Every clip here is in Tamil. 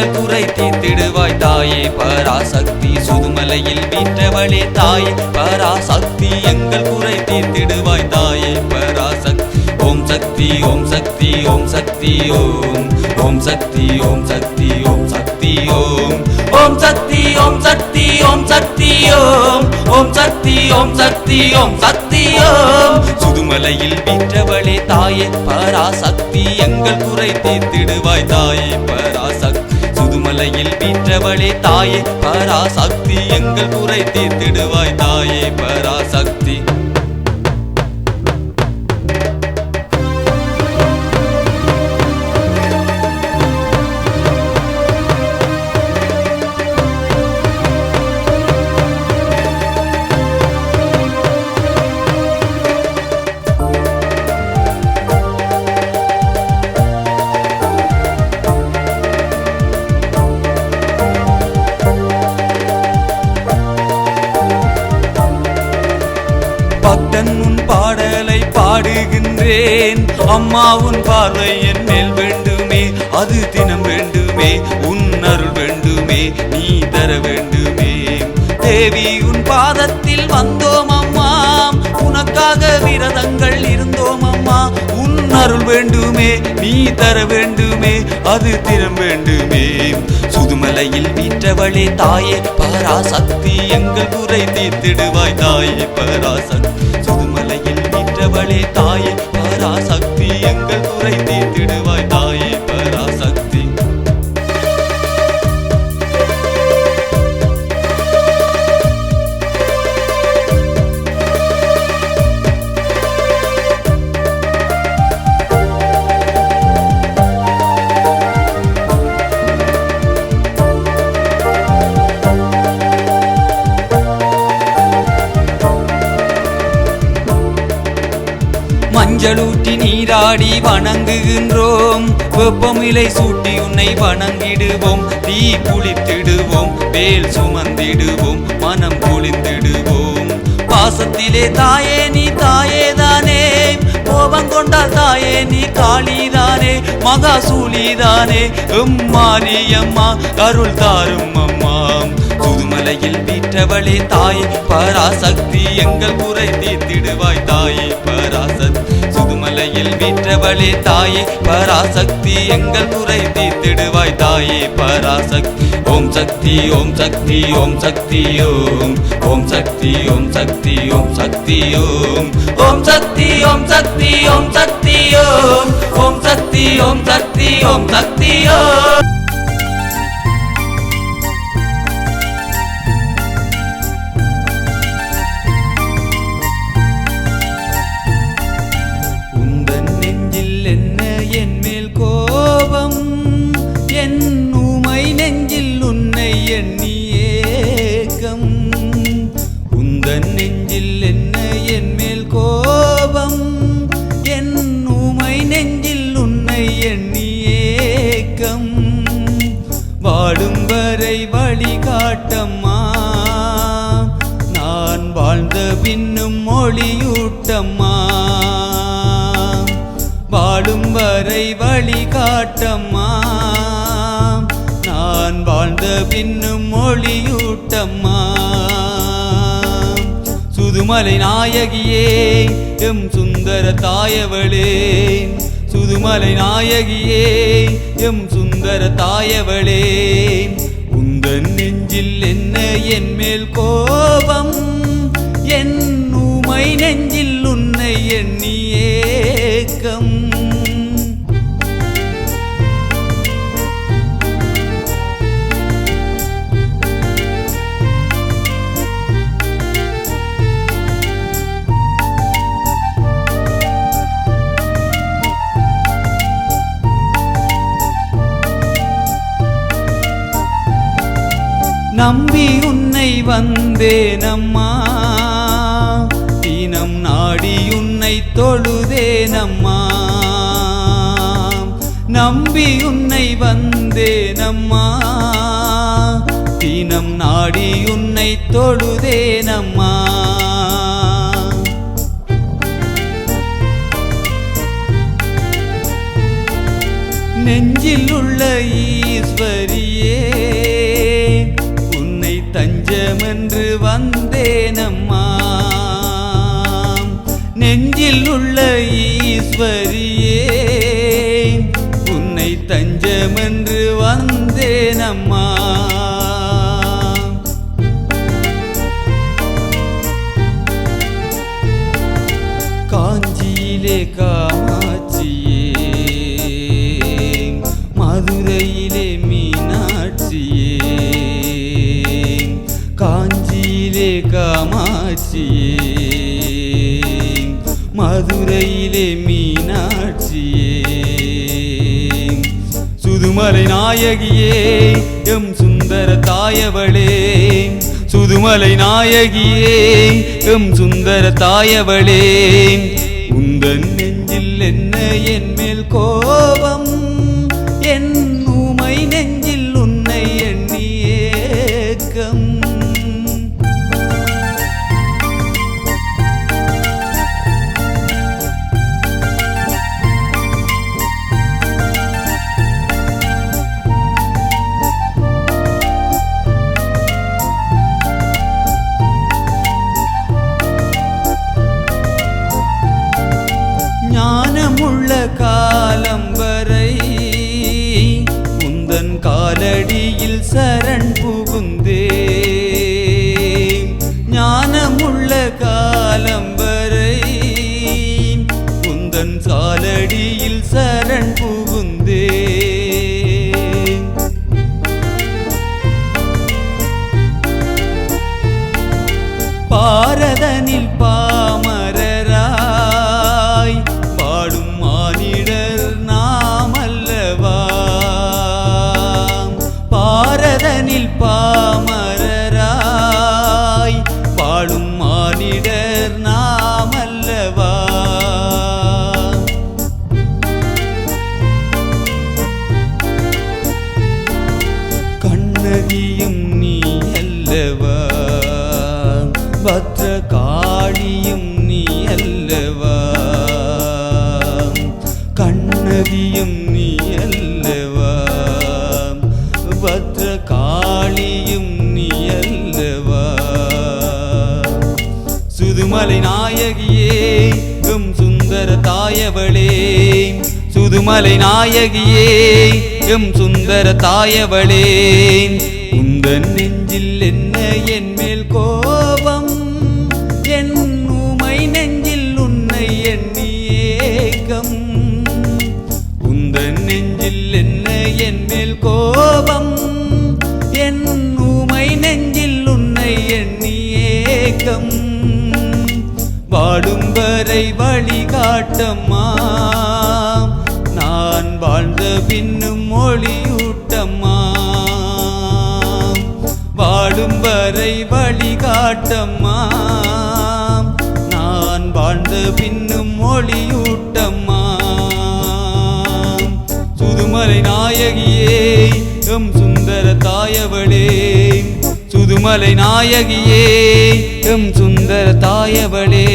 பராசக்தி எங்கள் குறை தீர்த்திடுவாய் தாயே பராசக்தி சுதுமலையில் வீற்றவளே தாயே பராசக்தி எங்கள் குறை தீர்த்திடுவாய் தாயே பராசக்தி ஓம் சக்தி ஓம் சக்தி ஓம் சக்தி ஓம் ஓம் சக்தி ஓம் சக்தி ஓம் சக்தி ஓம் ஓம் சக்தி ஓம் சக்தி ஓம் சக்தி ஓம் ஓம் சக்தி ஓம் சக்தி ஓம் சக்தி ஓம் சுதுமலையில் வீற்றவளே தாயே பராசக்தி எங்கள் குறை தீர்த்திடுவாய் தாயே பரா பெற்றவளே தாயே பராசக்தி எங்கள் குறை தீர்த்திடுவாய் தாயே பராசக்தி. பாடுகின்றேன் அம்மா உன் பார்வை என் மேல் வேண்டுமே. அது தினம் வேண்டுமே. உன் அருள் வேண்டுமே. நீ தர வேண்டுமே. தேவி உன் பாதத்தில் வந்தோம் அம்மா. உனக்காக விரதங்கள் இருந்தோம் அம்மா. உன் அருள் வேண்டுமே. நீ தர வேண்டுமே. அது தினம் வேண்டுமே. சுதுமலையில் வீற்றவளே தாயே. பராசக்தி எங்கள் குறை தீர்த்திடுவாய் தாயே. பராசக்தி. சுதுமலையில் வீற்றவளே தாயே. பராசக்தி எங்கள் குறை மஞ்சளூட்டி நீராடி வணங்குகின்றோம். வெப்பமிலை சூட்டி உன்னை வணங்கிடுவோம். தீ குளித்திடுவோம். வேல் சுமந்திடுவோம். மனம் குளிந்திடுவோம். பாசத்திலே தாயே நீ தாயே தானே கோபம் கொண்டால் தாயே நீ காளிதானே. மகாசூலிதானே எம்மாரியம்மா அருள் தாரும் அம்மா. சுதுமலையில் வீற்றவளே தாயே பராசக்தி எங்கள் குறை தீர்த்திடுவாய் தாயே பராசக்தி. சுதுமலையில் வீற்றவளே தாயே பராசக்தி எங்கள் குறை தீர்த்திடுவாய் தாயே பராசக்தி ஓம் சக்தி ஓம் சக்தி ஓம் சக்தி ஓம் ஓம் சக்தி ஓம் சக்தி ஓம் சக்தி ஓம் ஓம் சக்தி ஓம் சக்தி ஓம் சக்தி ஓம் ஓம் சக்தி ஓம் சக்தி ஓம் சக்தி ஓம் வாழ்ந்த பின்னும் மொழியூட்டம்மா. வாழும் வரை வழிகாட்டம்மா நான் வாழ்ந்த பின்னும் மொழியூட்டம்மா. சுதுமலை நாயகியே எம் சுந்தர தாயவளே. சுதுமலை நாயகியே எம் சுந்தர தாயவளே. உந்தன் நெஞ்சில் என்ன என் மேல் கோபம்? உமை நெஞ்சில் உன்னை எண்ணி ஏக்கம். நம்பி உன்னை வந்தே நம் தொழுதேனம்மா நம்பி உன்னை வந்தேனம்மா தினம் நாடி உன்னை தொழுதேனம்மா நெஞ்சில் உள்ள மீனாட்சியே. சுதுமலை நாயகியே எம் சுந்தர தாயவளே. சுதுமலை நாயகியே எம் சுந்தர தாயவளே. உந்தன் நெஞ்சில் என்ன என் மேல் கோபம்? பத்ர காளியும் நீ சுதுமலை நாயகியே எம் சுந்தர தாயவளே. சுதுமலை நாயகியே எம் சுந்தர தாயவளே. உந்தன் எண்ணி ஏக்கம் வாடும் வரை வழிகாட்டம்மா. நான் வாழ்ந்த பின்னும் மொழியூட்டம்மா. வாடும் வரை வழிகாட்டம்மா. நான் வாழ்ந்த பின்னும் மொழியூட்டம்மா. சுதுமலை நாயகியே எம் சுந்தர தாயவளே. திருமலை நாயகியே எம் சுந்தர தாயவளே.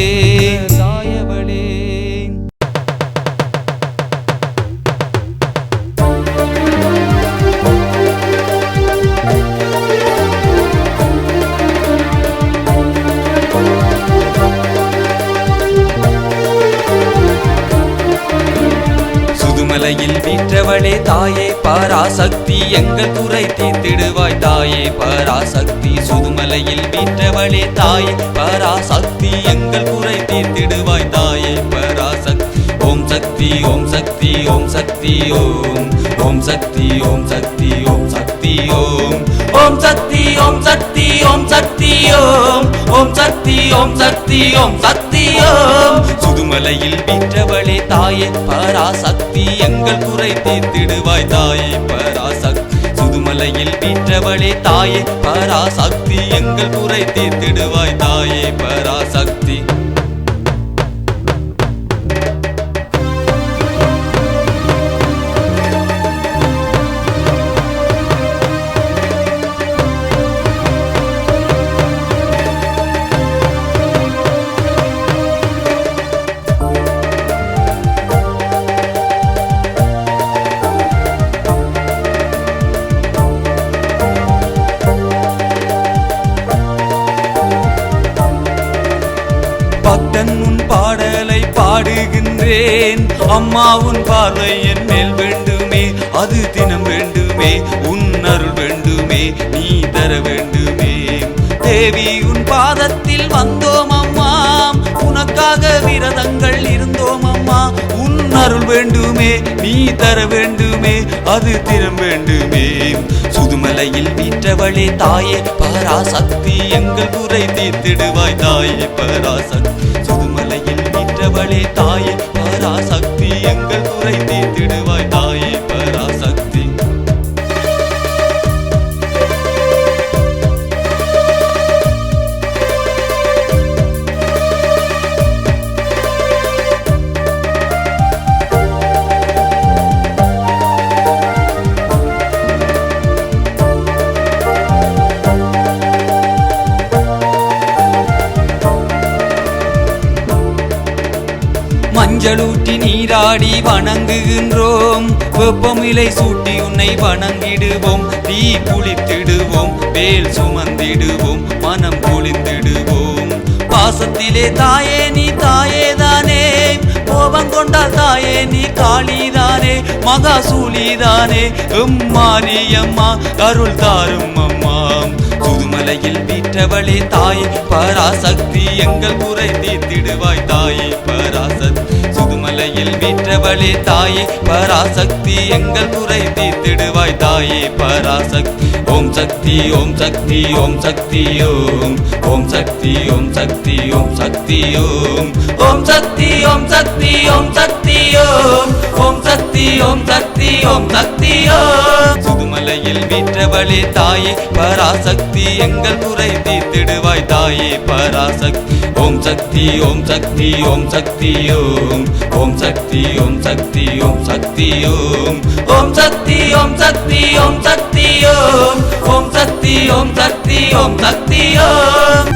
தாயே பராசக்தி எங்கள் குறை தீர்த்திடுவாய் தாயே பராசக்தி ஓம் சக்தி ஓம் சக்தி ஓம் சக்தி ஓம் ஓம் சக்தி ஓம் சக்தி ஓம் சக்தி ஓம் ஓம் சக்தி ஓம் சக்தி ஓம் சக்தி ஓம் ஓம் சக்தி ஓம் சக்தி ஓம் சக்தி ஓம் சுதுமலையில் வீற்றவளே தாயே பராசக்தி எங்கள் குறை தீர்த்திடுவாய் தாயே பரா சுதுமலையில் வீற்றவளே தாயே பராசக்தி எங்கள் குறை தீர்த்திடுவாய் தாயே பராசக்தி. அம்மா உன் பார்வை என் மேல் வேண்டுமே. அது தினம் வேண்டுமே. உன் அருள் வேண்டுமே. நீ தர வேண்டுமே. தேவி உன் பாதத்தில் வந்தோம் அம்மா. உனக்காக விரதங்கள் இருந்தோம் அம்மா. உன் அருள் வேண்டுமே. நீ தர வேண்டுமே. அது தினம் வேண்டுமே. சுதுமலையில் வீற்றவளே தாயே பராசக்தி எங்கள் குறை தீர்த்திடுவாய் தாயே பராசக்தி. சுதுமலையில் வீற்றவளே தாயே பராசக்தி. எங்கள் குறை தீர்த்திடுவாய் மஞ்சளூட்டி நீராடி வணங்குகின்றோம். வெப்பமிலை சூட்டி உன்னை வணங்கிடுவோம். தீ குளித்திடுவோம். வேல் சுமந்திடுவோம். மனம் குளித்திடுவோம். பாசத்திலே தாயே நீ தாயே தானே கோபம் கொண்டால் தாயே நீ காளிதானே. மகாசூலிதானே எம்மாரியம்மா அருள் தாரும் அம்மா. புதுமலையில் வீற்றவளே தாயே பராசக்தி எங்கள் குறை தீர்த்திடுவாய் தாயே பராசக்தி. சுதுமலையில் வீற்றவளே தாயே பராசக்தி எங்கள் குறை தீர்த்திடுவாய் தாயே பராசக்தி ஓம் சக்தி ஓம் சக்தி ஓம் சக்தி ஓம் ஓம் சக்தி ஓம் சக்தி ஓம் சக்தி ஓம் ஓம் சக்தி ஓம் சக்தி ஓம் சக்தி ஓம் ஓம் சக்தி ஓம் சக்தி ஓம் சக்தி ஓம் சுதுமலையில் தாயே பராசக்தி எங்கள் குறை தீர்த்திடுவாய் தாயே பராசக்தி ஓம் சக்தி ஓம் சக்தி ஓம் சக்தி ஓம் ஓம் சக்தி ஓம் சக்தி ஓம் சக்தி ஓம் ஓம் சக்தி ஓம் சக்தி ஓம் சக்தி ஓம் ஓம் சக்தி ஓம் சக்தி ஓம் சக்தி ஓம்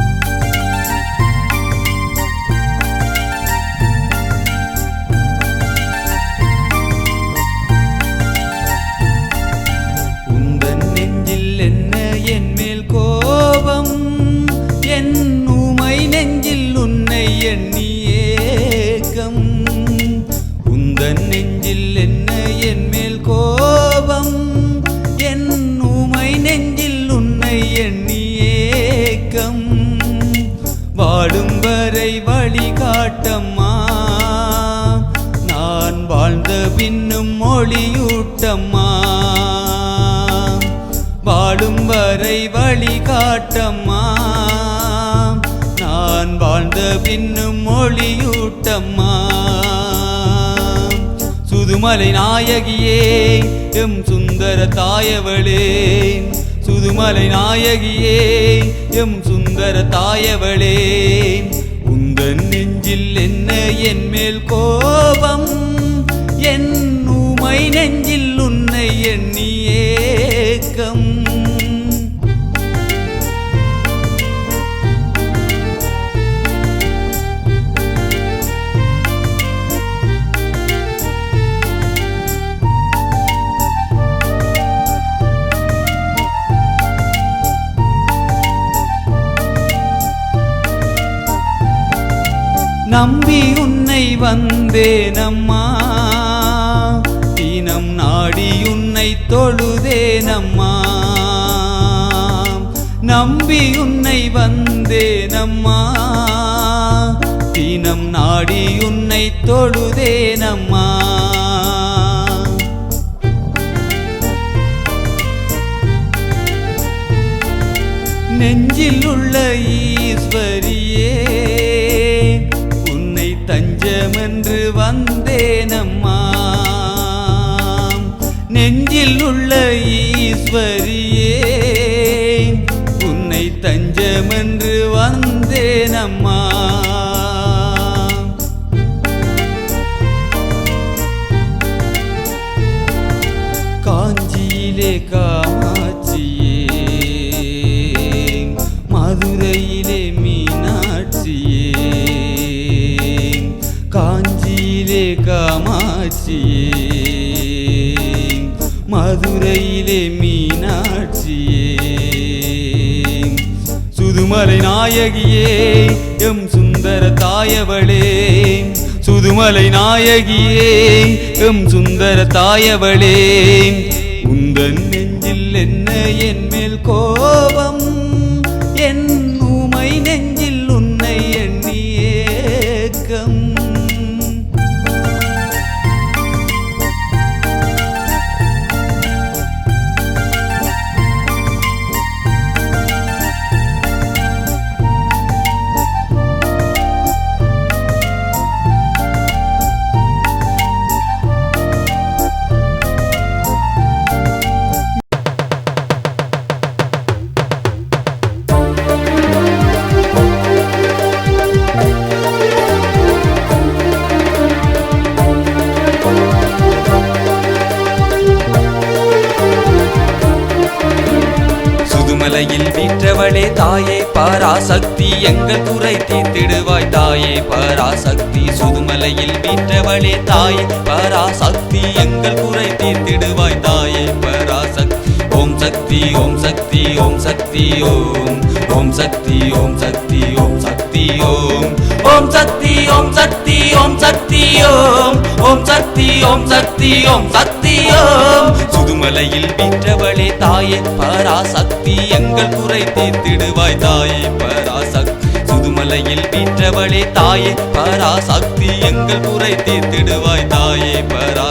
வழிகாட்டம்மா. நான் வாழ்ந்த பின்னும் மொழியூட்டம்மா. சுதுமலை நாயகியே எம் சுந்தர தாயவளே. சுதுமலை நாயகியே எம் சுந்தர தாயவளே. உந்தன் நெஞ்சில் என்ன என் மேல் கோபம்? என் உமை நெஞ்சில் உன்னை எண்ணி ஏக்கம். நம்பி உன்னை வந்தேனம்மா. தினம் நாடி உன்னை தொழுதேனம்மா. நம்பி உன்னை வந்தேனம்மா. தினம் நாடி உன்னை தொழுதேனம்மா. நெஞ்சில் உள்ள ஈஸ்வரியே சென்று வந்தேனம்மா. நெஞ்சில் உள்ள ஈஸ்வரியே உன்னை தஞ்சமென்று வந்தேனம்மா. சுதுமலை நாயகியே எம் சுந்தர தாயவளே சுதுமலை நாயகியே எம் சுந்தர தாயவளே உந்தன் நெஞ்சில் என்ன என் மகளே தாயே பராசக்தி எங்கள் குறை தீர்த்திடுவாய் தாயே பராசக்தி சுதுமலையில் வீற்றவளே தாயே பராசக்தி எங்கள் குறை தீர்த்திடுவாய் தாயே பராசக்தி ஓம் சக்தி ஓம் சக்தி ஓம் சக்தி ஓம் ஓம் சக்தி ஓம் சக்தி ஓம் சக்தி ஓம் ஓம் சக்தி ஓம் சக்தி ஓம் சக்தி ஓம் ஓம் சக்தி ஓம் சக்தி ஓம் சக்தி ஓம் சுதுமலையில் வீற்றவளே தாயே பராசக்தி எங்கள் குறை தீர்த்திடுவாய் தாயே பராசக்தி சுதுமலையில் வீற்றவளே தாயே பராசக்தி எங்கள் குறை தீர்த்திடுவாய் தாயே பரா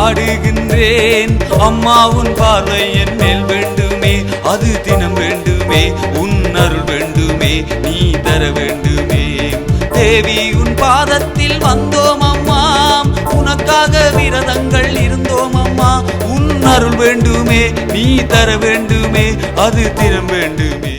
பாடுகின்றேன். அம்மா உன் பார்வை என் மேல் வேண்டுமே. அது தினம் வேண்டுமே. உன் அருள் வேண்டுமே. நீ தர வேண்டுமே. தேவி உன் பாதத்தில் வந்தோம் அம்மா. உனக்காக விரதங்கள் இருந்தோம் அம்மா. உன் அருள் வேண்டுமே. நீ தர வேண்டுமே. அது தினம் வேண்டுமே.